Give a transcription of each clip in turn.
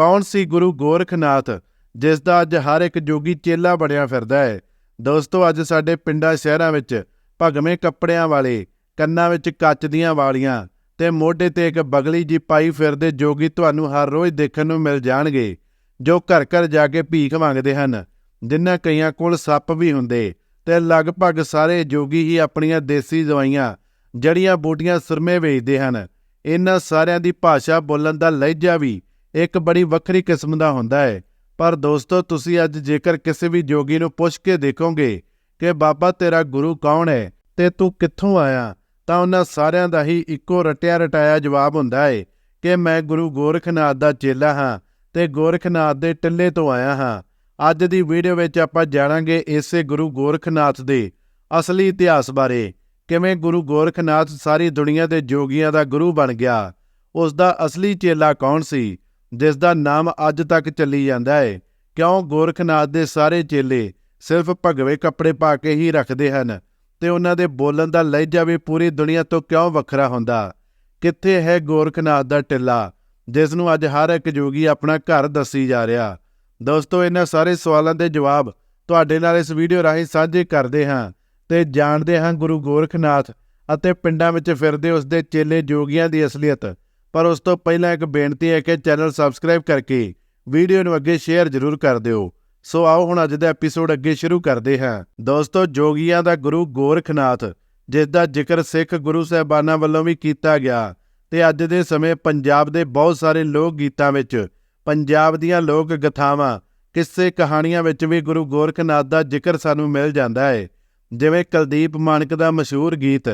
ਕੌਣ ਸੀ ਗੁਰੂ ਗੋਰਖਨਾਥ ਜਿਸ ਦਾ ਅੱਜ ਹਰ ਇੱਕ ਜੋਗੀ ਚੇਲਾ ਬਣਿਆ ਫਿਰਦਾ ਹੈ ਦੋਸਤੋ, ਅੱਜ ਸਾਡੇ ਪਿੰਡਾਂ ਸ਼ਹਿਰਾਂ ਵਿੱਚ ਭਗਵੇਂ ਕੱਪੜਿਆਂ ਵਾਲੇ, ਕੰਨਾਂ ਵਿੱਚ ਕੱਚ ਦੀਆਂ ਵਾਲੀਆਂ ਤੇ ਮੋਢੇ ਤੇ ਇੱਕ ਬਗਲੀ ਜੀ ਪਾਈ ਫਿਰਦੇ ਜੋਗੀ ਤੁਹਾਨੂੰ ਹਰ ਰੋਜ਼ ਦੇਖਣ ਨੂੰ ਮਿਲ ਜਾਣਗੇ, ਜੋ ਘਰ ਘਰ ਜਾ ਕੇ ਭੀਖ ਮੰਗਦੇ ਹਨ, ਜਿਨ੍ਹਾਂ ਕਈਆਂ ਕੋਲ ਸੱਪ ਵੀ ਹੁੰਦੇ ਤੇ ਲਗਭਗ ਸਾਰੇ ਜੋਗੀ ਹੀ ਆਪਣੀਆਂ ਦੇਸੀ ਦਵਾਈਆਂ ਜੜੀਆਂ ਬੂਟੀਆਂ ਸੁਰਮੇ ਵੇਚਦੇ ਹਨ। ਇਹਨਾਂ ਸਾਰਿਆਂ ਦੀ ਭਾਸ਼ਾ ਬੋਲਣ ਦਾ ਲਹਿਜਾ ਵੀ ਇੱਕ ਬੜੀ ਵੱਖਰੀ ਕਿਸਮ ਦਾ ਹੁੰਦਾ ਹੈ। ਪਰ ਦੋਸਤੋ, ਤੁਸੀਂ ਅੱਜ ਜੇਕਰ ਕਿਸੇ ਵੀ ਜੋਗੀ ਨੂੰ ਪੁੱਛ ਕੇ ਦੇਖੋਗੇ ਕਿ ਬਾਬਾ ਤੇਰਾ ਗੁਰੂ ਕੌਣ ਹੈ ਤੇ ਤੂੰ ਕਿੱਥੋਂ ਆਇਆ, ਤਾਂ ਉਹਨਾਂ ਸਾਰਿਆਂ ਦਾ ਹੀ ਇੱਕੋ ਰਟਿਆ ਰਟਾਇਆ ਜਵਾਬ ਹੁੰਦਾ ਹੈ ਕਿ ਮੈਂ ਗੁਰੂ ਗੋਰਖਨਾਥ ਦਾ ਚੇਲਾ ਹਾਂ ਤੇ ਗੋਰਖਨਾਥ ਦੇ ਟਿੱਲੇ ਤੋਂ ਆਇਆ ਹਾਂ। ਅੱਜ ਦੀ ਵੀਡੀਓ ਵਿੱਚ ਆਪਾਂ ਜਾਣਾਂਗੇ ਇਸੇ ਗੁਰੂ ਗੋਰਖਨਾਥ ਦੇ ਅਸਲੀ ਇਤਿਹਾਸ ਬਾਰੇ, ਕਿਵੇਂ ਗੁਰੂ ਗੋਰਖਨਾਥ ਸਾਰੀ ਦੁਨੀਆ ਦੇ ਜੋਗੀਆਂ ਦਾ ਗੁਰੂ ਬਣ ਗਿਆ ਉਸ ਦਾ ਅਸਲੀ ਚੇਲਾ ਕੌਣ ਸੀ ਜਿਸ ਦਾ ਨਾਮ ਅੱਜ ਤੱਕ ਚੱਲੀ ਜਾਂਦਾ ਹੈ ਕਿਉਂ ਗੋਰਖਨਾਥ ਦੇ ਸਾਰੇ ਚੇਲੇ ਸਿਰਫ ਭਗਵੇ ਕੱਪੜੇ ਪਾ ਕੇ ਹੀ ਰੱਖਦੇ ਹਨ ਤੇ ਉਹਨਾਂ ਦੇ ਬੋਲਣ ਦਾ ਲਹਿਜਾ ਵੀ ਪੂਰੀ ਦੁਨੀਆ ਤੋਂ ਕਿਉਂ ਵੱਖਰਾ ਹੁੰਦਾ? ਕਿੱਥੇ ਹੈ ਗੋਰਖਨਾਥ ਦਾ ਟਿੱਲਾ, ਜਿਸ ਨੂੰ ਅੱਜ ਹਰ ਇੱਕ ਜੋਗੀ ਆਪਣਾ ਘਰ ਦੱਸੀ ਜਾ ਰਿਹਾ? ਦੋਸਤੋ, ਇਹਨਾਂ ਸਾਰੇ ਸਵਾਲਾਂ ਦੇ ਜਵਾਬ ਤੁਹਾਡੇ ਨਾਲ ਇਸ ਵੀਡੀਓ ਰਾਹੀਂ ਸਾਂਝੇ ਕਰਦੇ ਹਾਂ ਤੇ ਜਾਣਦੇ ਹਾਂ ਗੁਰੂ ਗੋਰਖਨਾਥ ਅਤੇ ਪਿੰਡਾਂ ਵਿੱਚ ਫਿਰਦੇ ਉਸ ਦੇ ਚੇਲੇ ਜੋਗੀਆਂ ਦੀ ਅਸਲੀਅਤ। ਪਰ ਉਸ ਤੋਂ ਪਹਿਲਾਂ ਇੱਕ ਬੇਨਤੀ ਹੈ ਕਿ ਚੈਨਲ ਸਬਸਕ੍ਰਾਈਬ ਕਰਕੇ ਵੀਡੀਓ ਨੂੰ ਅੱਗੇ ਸ਼ੇਅਰ ਜ਼ਰੂਰ ਕਰ ਦਿਓ। ਸੋ ਆਓ ਹੁਣ ਅੱਜ ਦਾ ਐਪੀਸੋਡ ਅੱਗੇ ਸ਼ੁਰੂ ਕਰਦੇ ਹਾਂ। ਦੋਸਤੋ, ਜੋਗੀਆਂ ਦਾ ਗੁਰੂ ਗੋਰਖਨਾਥ, ਜਿਸ ਦਾ ਜ਼ਿਕਰ ਸਿੱਖ ਗੁਰੂ ਸਾਹਿਬਾਨਾਂ ਵੱਲੋਂ ਵੀ ਕੀਤਾ ਗਿਆ ਤੇ ਅੱਜ ਦੇ ਸਮੇਂ ਪੰਜਾਬ ਦੇ ਬਹੁਤ ਸਾਰੇ ਲੋਕ ਗੀਤਾਂ ਵਿੱਚ, ਪੰਜਾਬ ਦੀਆਂ ਲੋਕ ਗਥਾਵਾਂ, ਕਿੱਸੇ ਕਹਾਣੀਆਂ ਵਿੱਚ ਵੀ ਗੁਰੂ ਗੋਰਖਨਾਥ ਦਾ ਜ਼ਿਕਰ ਸਾਨੂੰ ਮਿਲ ਜਾਂਦਾ ਹੈ ਜਿਵੇਂ ਕੁਲਦੀਪ ਮਾਨਕ ਦਾ ਮਸ਼ਹੂਰ ਗੀਤ,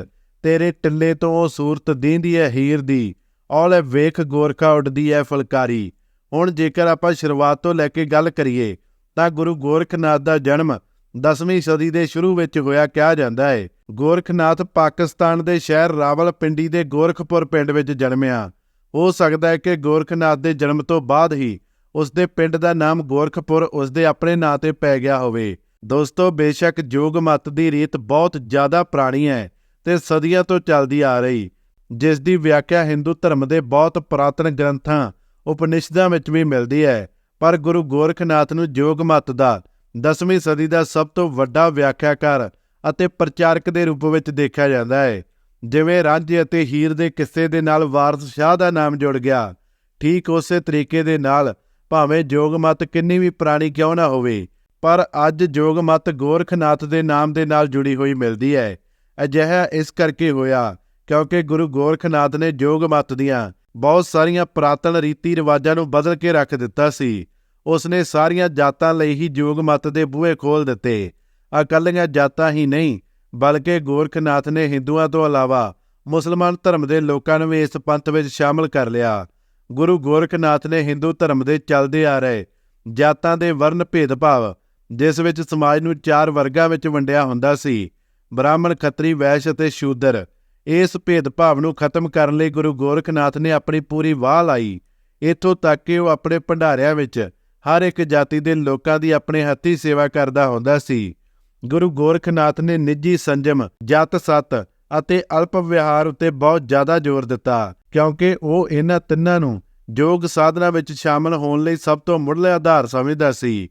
ਤੇਰੇ ਟਿੱਲੇ ਤੋਂ ਉਹ ਸੂਰਤ ਦੀਂਦੀ ਹੈ ਹੀਰ ਦੀ। ਔਲੇ ਵੇਖ ਗੋਰਖਾ ਉੱਡਦੀ ਹੈ ਫੁਲਕਾਰੀ। ਹੁਣ ਜੇਕਰ ਆਪਾਂ ਸ਼ੁਰੂਆਤ ਤੋਂ ਲੈ ਕੇ ਗੱਲ ਕਰੀਏ, ਤਾਂ ਗੁਰੂ ਗੋਰਖਨਾਥ ਦਾ ਜਨਮ 10ਵੀਂ ਸਦੀ ਦੇ ਸ਼ੁਰੂ ਵਿੱਚ ਹੋਇਆ ਕਿਹਾ ਜਾਂਦਾ ਹੈ ਗੋਰਖਨਾਥ ਪਾਕਿਸਤਾਨ ਦੇ ਸ਼ਹਿਰ ਰਾਵਲਪਿੰਡੀ ਦੇ ਗੋਰਖਪੁਰ ਪਿੰਡ ਵਿੱਚ ਜਨਮਿਆ। ਹੋ ਸਕਦਾ ਹੈ ਕਿ ਗੋਰਖਨਾਥ ਦੇ ਜਨਮ ਤੋਂ ਬਾਅਦ ਹੀ ਉਸ ਦੇ ਪਿੰਡ ਦਾ ਨਾਮ ਗੋਰਖਪੁਰ ਉਸ ਦੇ ਆਪਣੇ ਨਾਂ ਤੇ ਪੈ ਗਿਆ ਹੋਵੇ। ਦੋਸਤੋ, ਬੇਸ਼ੱਕ ਜੋਗ ਮਤ ਦੀ ਰੀਤ ਬਹੁਤ ਜ਼ਿਆਦਾ ਪੁਰਾਣੀ ਹੈ ਤੇ ਸਦੀਆਂ ਤੋਂ ਚੱਲਦੀ ਆ ਰਹੀ। ਜਿਸ ਦੀ ਵਿਆਖਿਆ ਹਿੰਦੂ ਧਰਮ ਦੇ ਬਹੁਤ ਪੁਰਾਤਨ ਗ੍ਰੰਥਾਂ, ਉਪਨਿਸ਼ਦਾਂ ਵਿੱਚ ਵੀ ਮਿਲਦੀ ਹੈ। ਪਰ ਗੁਰੂ ਗੋਰਖਨਾਥ ਨੂੰ ਜੋਗ ਮਤ ਦਾ 10ਵੀਂ ਸਦੀ ਦਾ ਸਭ ਤੋਂ ਵੱਡਾ ਵਿਆਖਿਆਕਾਰ ਅਤੇ ਪ੍ਰਚਾਰਕ ਦੇ ਰੂਪ ਵਿੱਚ ਦੇਖਿਆ ਜਾਂਦਾ ਹੈ। ਜਿਵੇਂ ਰਾਂਝੇ ਅਤੇ ਹੀਰ ਦੇ ਕਿੱਸੇ ਦੇ ਨਾਲ ਵਾਰਸ ਸ਼ਾਹ ਦਾ ਨਾਮ ਜੁੜ ਗਿਆ, ਠੀਕ ਉਸੇ ਤਰੀਕੇ ਦੇ ਨਾਲ ਭਾਵੇਂ ਜੋਗ ਮਤ ਕਿੰਨੀ ਵੀ ਪੁਰਾਣੀ ਕਿਉਂ ਨਾ ਹੋਵੇ, ਪਰ ਅੱਜ ਜੋਗ ਮਤ ਗੋਰਖਨਾਥ ਦੇ ਨਾਮ ਦੇ ਨਾਲ ਜੁੜੀ ਹੋਈ ਮਿਲਦੀ ਹੈ। ਅਜਿਹਾ ਇਸ ਕਰਕੇ ਹੋਇਆ ਕਿਉਂਕਿ ਗੁਰੂ ਗੋਰਖਨਾਥ ਨੇ ਜੋਗ ਮਤ ਦੀਆਂ ਬਹੁਤ ਸਾਰੀਆਂ ਪ੍ਰਾਤਨ ਰੀਤੀ ਰਿਵਾਜਾਂ ਨੂੰ ਬਦਲ ਕੇ ਰੱਖ ਦਿੱਤਾ ਸੀ। ਉਸ ਨੇ ਸਾਰੀਆਂ ਜਾਤਾਂ ਲਈ ਹੀ ਜੋਗ ਮਤ ਦੇ ਬੂਹੇ ਖੋਲ ਦਿੱਤੇ। ਇਕੱਲੀਆਂ ਜਾਤਾਂ ਹੀ ਨਹੀਂ, ਬਲਕਿ ਗੋਰਖਨਾਥ ਨੇ ਹਿੰਦੂਆਂ ਤੋਂ ਇਲਾਵਾ ਮੁਸਲਮਾਨ ਧਰਮ ਦੇ ਲੋਕਾਂ ਨੂੰ ਵੀ ਇਸ ਪੰਥ ਵਿੱਚ ਸ਼ਾਮਲ ਕਰ ਲਿਆ। ਗੁਰੂ ਗੋਰਖਨਾਥ ਨੇ ਹਿੰਦੂ ਧਰਮ ਦੇ ਚੱਲਦੇ ਆ ਰਹੇ ਜਾਤਾਂ ਦੇ ਵਰਨ ਭੇਦਭਾਵ, ਜਿਸ ਵਿੱਚ ਸਮਾਜ ਨੂੰ ਚਾਰ ਵਰਗਾਂ ਵਿੱਚ ਵੰਡਿਆ ਹੁੰਦਾ ਸੀ। ਬ੍ਰਾਹਮਣ ਖੱਤਰੀ ਵੈਸ਼ ਅਤੇ ਸ਼ੂਦਰ ਇਸ ਭੇਦਭਾਵ ਨੂੰ ਖਤਮ ਕਰਨ ਲਈ ਗੁਰੂ ਗੋਰਖਨਾਥ ਨੇ ਆਪਣੀ ਪੂਰੀ ਵਾਹ ਲਾਈ। ਇਥੋਂ ਤੱਕ ਕਿ ਉਹ ਆਪਣੇ ਭੰਡਾਰਿਆਂ ਵਿੱਚ ਹਰ ਇੱਕ ਜਾਤੀ ਦੇ ਲੋਕਾਂ ਦੀ ਆਪਣੇ ਹੱਥੀ ਸੇਵਾ ਕਰਦਾ ਹੁੰਦਾ ਸੀ। ਗੁਰੂ ਗੋਰਖਨਾਥ ਨੇ ਨਿੱਜੀ ਸੰਜਮ ਜਤ ਸਤ ਅਤੇ ਅਲਪ ਵਿਹਾਰ ਉੱਤੇ ਬਹੁਤ ਜ਼ਿਆਦਾ ਜ਼ੋਰ ਦਿੱਤਾ, ਕਿਉਂਕਿ ਉਹ ਇਹਨਾਂ ਤਿੰਨਾਂ ਨੂੰ ਯੋਗ ਸਾਧਨਾ ਵਿੱਚ ਸ਼ਾਮਲ ਹੋਣ ਲਈ ਸਭ ਤੋਂ ਮੁੱਢਲੇ ਆਧਾਰ ਸਮਝਦਾ ਸੀ।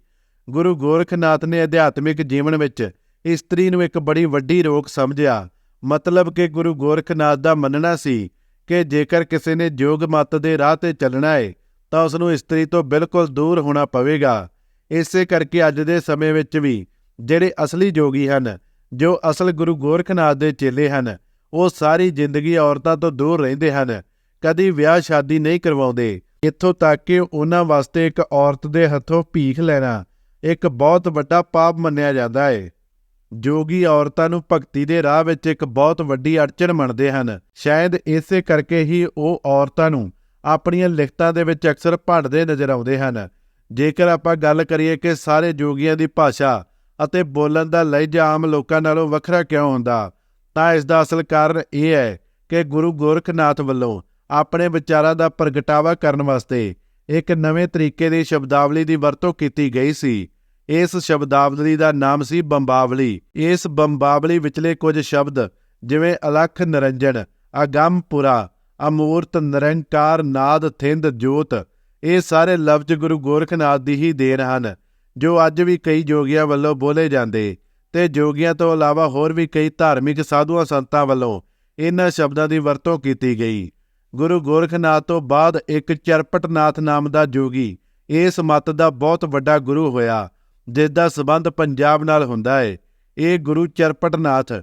ਗੁਰੂ ਗੋਰਖਨਾਥ ਨੇ ਅਧਿਆਤਮਿਕ ਜੀਵਨ ਵਿੱਚ ਇਸਤਰੀ ਨੂੰ ਇੱਕ ਬੜੀ ਵੱਡੀ ਰੋਕ ਸਮਝਿਆ। ਮਤਲਬ ਕਿ ਗੁਰੂ ਗੋਰਖਨਾਥ ਦਾ ਮੰਨਣਾ ਸੀ ਕਿ ਜੇਕਰ ਕਿਸੇ ਨੇ ਯੋਗ ਮਤ ਦੇ ਰਾਹ ਤੇ ਚੱਲਣਾ ਹੈ ਤਾਂ ਉਸ ਨੂੰ ਇਸਤਰੀ ਤੋਂ ਬਿਲਕੁਲ ਦੂਰ ਹੋਣਾ ਪਵੇਗਾ। ਇਸੇ ਕਰਕੇ ਅੱਜ ਦੇ ਸਮੇਂ ਵਿੱਚ ਵੀ ਜਿਹੜੇ ਅਸਲੀ ਜੋਗੀ ਹਨ, ਜੋ ਅਸਲ ਗੁਰੂ ਗੋਰਖਨਾਥ ਦੇ ਚੇਲੇ ਹਨ, ਉਹ ਸਾਰੀ ਜ਼ਿੰਦਗੀ ਔਰਤਾਂ ਤੋਂ ਦੂਰ ਰਹਿੰਦੇ ਹਨ, ਕਦੀ ਵਿਆਹ ਸ਼ਾਦੀ ਨਹੀਂ ਕਰਵਾਉਂਦੇ। ਇੱਥੋਂ ਤੱਕ ਕਿ ਉਹਨਾਂ ਵਾਸਤੇ ਇੱਕ ਔਰਤ ਦੇ ਹੱਥੋਂ ਭੀਖ ਲੈਣਾ ਇੱਕ ਬਹੁਤ ਵੱਡਾ ਪਾਪ ਮੰਨਿਆ ਜਾਂਦਾ ਹੈ ਜੋਗੀ ਔਰਤਾਂ ਨੂੰ ਭਗਤੀ ਦੇ ਰਾਹ ਵਿੱਚ ਇੱਕ ਬਹੁਤ ਵੱਡੀ ਅੜਚਨ ਮੰਨਦੇ ਹਨ। ਸ਼ਾਇਦ ਇਸੇ ਕਰਕੇ ਹੀ ਉਹ ਔਰਤਾਂ ਨੂੰ ਆਪਣੀਆਂ ਲਿਖਤਾਂ ਦੇ ਵਿੱਚ ਅਕਸਰ ਭੰਡਦੇ ਨਜ਼ਰ ਆਉਂਦੇ ਹਨ। ਜੇਕਰ ਆਪਾਂ ਗੱਲ ਕਰੀਏ ਕਿ ਸਾਰੇ ਜੋਗੀਆਂ ਦੀ ਭਾਸ਼ਾ ਅਤੇ ਬੋਲਣ ਦਾ ਲਹਿਜਾ ਆਮ ਲੋਕਾਂ ਨਾਲੋਂ ਵੱਖਰਾ ਕਿਉਂ ਹੁੰਦਾ, ਤਾਂ ਇਸ ਦਾ ਅਸਲ ਕਾਰਨ ਇਹ ਹੈ ਕਿ ਗੁਰੂ ਗੋਰਖਨਾਥ ਵੱਲੋਂ ਆਪਣੇ ਵਿਚਾਰਾਂ ਦਾ ਪ੍ਰਗਟਾਵਾ ਕਰਨ ਵਾਸਤੇ ਇੱਕ ਨਵੇਂ ਤਰੀਕੇ ਦੀ ਸ਼ਬਦਾਵਲੀ ਦੀ ਵਰਤੋਂ ਕੀਤੀ ਗਈ ਸੀ। ਇਸ ਸ਼ਬਦਾਵਲੀ ਦਾ ਨਾਮ ਸੀ ਬੰਬਾਵਲੀ। ਇਸ ਬੰਬਾਵਲੀ ਵਿਚਲੇ ਕੁਝ ਸ਼ਬਦ ਜਿਵੇਂ ਅਲਖ ਨਿਰੰਜਨ ਅਗੰਮਪੁਰਾ ਅਮੂਰਤ ਨਿਰੰਕਾਰ ਨਾਦ ਥਿੰਦ ਜੋਤ, ਇਹ ਸਾਰੇ ਲਫ਼ਜ਼ ਗੁਰੂ ਗੋਰਖਨਾਥ ਦੀ ਹੀ ਦੇਣ ਹਨ, ਜੋ ਅੱਜ ਵੀ ਕਈ ਜੋਗੀਆਂ ਵੱਲੋਂ ਬੋਲੇ ਜਾਂਦੇ। ਤੇ ਜੋਗੀਆਂ ਤੋਂ ਇਲਾਵਾ ਹੋਰ ਵੀ ਕਈ ਧਾਰਮਿਕ ਸਾਧੂਆਂ ਸੰਤਾਂ ਵੱਲੋਂ ਇਹਨਾਂ ਸ਼ਬਦਾਂ ਦੀ ਵਰਤੋਂ ਕੀਤੀ ਗਈ। ਗੁਰੂ ਗੋਰਖਨਾਥ ਤੋਂ ਬਾਅਦ ਇੱਕ ਚਰਪਟਨਾਥ ਨਾਮ ਦਾ ਜੋਗੀ ਇਸ ਮੱਤ ਦਾ ਬਹੁਤ ਵੱਡਾ ਗੁਰੂ ਹੋਇਆ। ਜਿਸ ਦਾ ਸਬੰਧ ਪੰਜਾਬ ਨਾਲ ਹੁੰਦਾ ਹੈ ਇਹ ਗੁਰੂ ਚਰਪਟਨਾਥ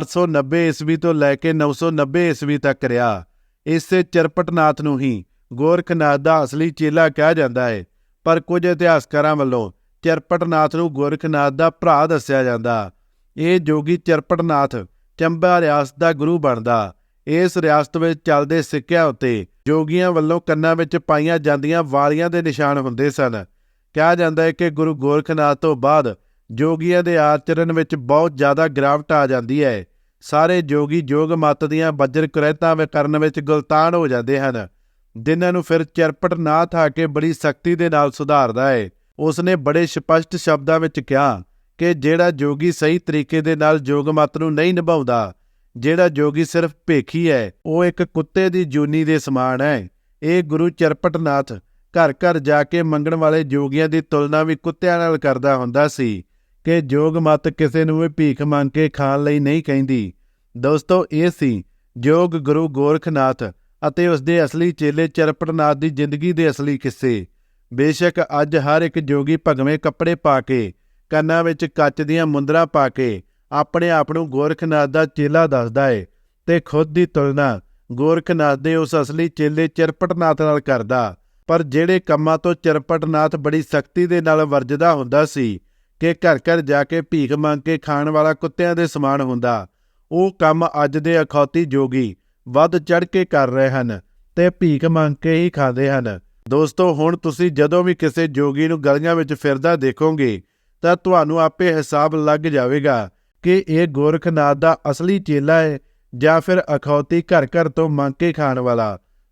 890 ਈਸਵੀ ਤੋਂ ਲੈ ਕੇ 990 ਈਸਵੀ ਤੱਕ ਰਿਹਾ। ਇਸੇ ਚਰਪਟਨਾਥ ਨੂੰ ਹੀ ਗੋਰਖਨਾਥ ਦਾ ਅਸਲੀ ਚੇਲਾ ਕਿਹਾ ਜਾਂਦਾ ਹੈ ਪਰ ਕੁਝ ਇਤਿਹਾਸਕਾਰਾਂ ਵੱਲੋਂ ਚਰਪਟਨਾਥ ਨੂੰ ਗੋਰਖਨਾਥ ਦਾ ਭਰਾ ਦੱਸਿਆ ਜਾਂਦਾ। ਇਹ ਜੋਗੀ ਚਰਪਟਨਾਥ ਚੰਬਾ ਰਿਆਸਤ ਦਾ ਗੁਰੂ ਬਣਦਾ। ਇਸ ਰਿਆਸਤ ਵਿੱਚ ਚੱਲਦੇ ਸਿੱਕਿਆਂ ਉੱਤੇ ਜੋਗੀਆਂ ਵੱਲੋਂ ਕੰਨਾਂ ਵਿੱਚ ਪਾਈਆਂ ਜਾਂਦੀਆਂ ਵਾਲੀਆਂ ਦੇ ਨਿਸ਼ਾਨ ਹੁੰਦੇ ਸਨ। ਕਿਹਾ ਜਾਂਦਾ ਹੈ ਕਿ ਗੁਰੂ ਗੋਰਖਨਾਥ ਤੋਂ ਬਾਅਦ ਜੋਗੀਆਂ ਦੇ ਆਚਰਣ ਵਿੱਚ ਬਹੁਤ ਜ਼ਿਆਦਾ ਗਿਰਾਵਟ ਆ ਜਾਂਦੀ ਹੈ। ਸਾਰੇ ਜੋਗੀ ਜੋਗ ਮਤ ਦੀਆਂ ਬੱਜਰ ਕੁਰੈਤਾਂ ਵਿੱਚ ਕਰਨ ਵਿੱਚ ਗੁਲਤਾਨ ਹੋ ਜਾਂਦੇ ਹਨ। ਜਿਨ੍ਹਾਂ ਨੂੰ ਫਿਰ ਚਰਪਟਨਾਥ ਆ ਕੇ ਬੜੀ ਸਖਤੀ ਦੇ ਨਾਲ ਸੁਧਾਰਦਾ ਹੈ। ਉਸਨੇ ਬੜੇ ਸਪਸ਼ਟ ਸ਼ਬਦਾਂ ਵਿੱਚ ਕਿਹਾ ਕਿ ਜਿਹੜਾ ਜੋਗੀ ਸਹੀ ਤਰੀਕੇ ਦੇ ਨਾਲ ਜੋਗ ਮਤ ਨੂੰ ਨਹੀਂ ਨਿਭਾਉਂਦਾ, ਜਿਹੜਾ ਜੋਗੀ ਸਿਰਫ ਭੇਖੀ ਹੈ, ਉਹ ਇੱਕ ਕੁੱਤੇ ਦੀ ਜੂਨੀ ਦੇ ਸਮਾਨ ਹੈ। ਇਹ ਗੁਰੂ ਚਰਪਟਨਾਥ ਘਰ ਘਰ ਜਾ ਕੇ ਮੰਗਣ ਵਾਲੇ ਜੋਗੀਆਂ ਦੀ ਤੁਲਨਾ ਵੀ ਕੁੱਤਿਆਂ ਨਾਲ ਕਰਦਾ ਹੁੰਦਾ ਸੀ ਕਿ ਜੋਗ ਮਤ ਕਿਸੇ ਨੂੰ ਵੀ ਭੀਖ ਮੰਗ ਕੇ ਖਾਣ ਲਈ ਨਹੀਂ ਕਹਿੰਦੀ। ਦੋਸਤੋ, ਇਹ ਸੀ ਜੋਗ ਗੁਰੂ ਗੋਰਖਨਾਥ ਅਤੇ ਉਸ ਦੇ ਅਸਲੀ ਚੇਲੇ ਚਰਪਟਨਾਥ ਦੀ ਜ਼ਿੰਦਗੀ ਦੇ ਅਸਲੀ ਕਿੱਸੇ। ਬੇਸ਼ੱਕ ਅੱਜ ਹਰ ਇੱਕ ਜੋਗੀ ਭਗਵੇਂ ਕੱਪੜੇ ਪਾ ਕੇ, ਕੰਨਾਂ ਵਿੱਚ ਕੱਚ ਦੀਆਂ ਮੁੰਦਰਾਂ ਪਾ ਕੇ ਆਪਣੇ ਆਪ ਨੂੰ ਗੋਰਖਨਾਥ ਦਾ ਚੇਲਾ ਦੱਸਦਾ ਏ ਤੇ ਖੁਦ ਦੀ ਤੁਲਨਾ ਗੋਰਖਨਾਥ ਦੇ ਉਸ ਅਸਲੀ ਚੇਲੇ ਚਰਪਟਨਾਥ ਨਾਲ ਕਰਦਾ। ਪਰ ਜਿਹੜੇ ਕੰਮਾਂ ਤੋਂ ਚਰਪਟਨਾਥ ਬੜੀ ਸਖਤੀ ਦੇ ਨਾਲ ਵਰਜਦਾ ਹੁੰਦਾ ਸੀ ਕਿ ਘਰ ਘਰ ਜਾ ਕੇ ਭੀਖ ਮੰਗ ਕੇ ਖਾਣ ਵਾਲਾ ਕੁੱਤਿਆਂ ਦੇ ਸਮਾਨ ਹੁੰਦਾ, ਉਹ ਕੰਮ ਅੱਜ ਦੇ ਅਖੌਤੀ ਜੋਗੀ ਵੱਧ ਚੜ ਕੇ ਕਰ ਰਹੇ ਹਨ ਤੇ ਭੀਖ ਮੰਗ ਕੇ ਹੀ ਖਾਂਦੇ ਹਨ। ਦੋਸਤੋ, ਹੁਣ ਤੁਸੀਂ ਜਦੋਂ ਵੀ ਕਿਸੇ ਜੋਗੀ ਨੂੰ ਗਲੀਆਂ ਵਿੱਚ ਫਿਰਦਾ ਦੇਖੋਗੇ, ਤਾਂ ਤੁਹਾਨੂੰ ਆਪੇ ਹਿਸਾਬ ਲੱਗ ਜਾਵੇਗਾ ਕਿ ਇਹ ਗੋਰਖਨਾਥ ਦਾ ਅਸਲੀ ਚੇਲਾ ਹੈ ਜਾਂ ਫਿਰ ਅਖੌਤੀ ਘਰ ਘਰ ਤੋਂ ਮੰਗ ਕੇ ਖਾਣ ਵਾਲਾ।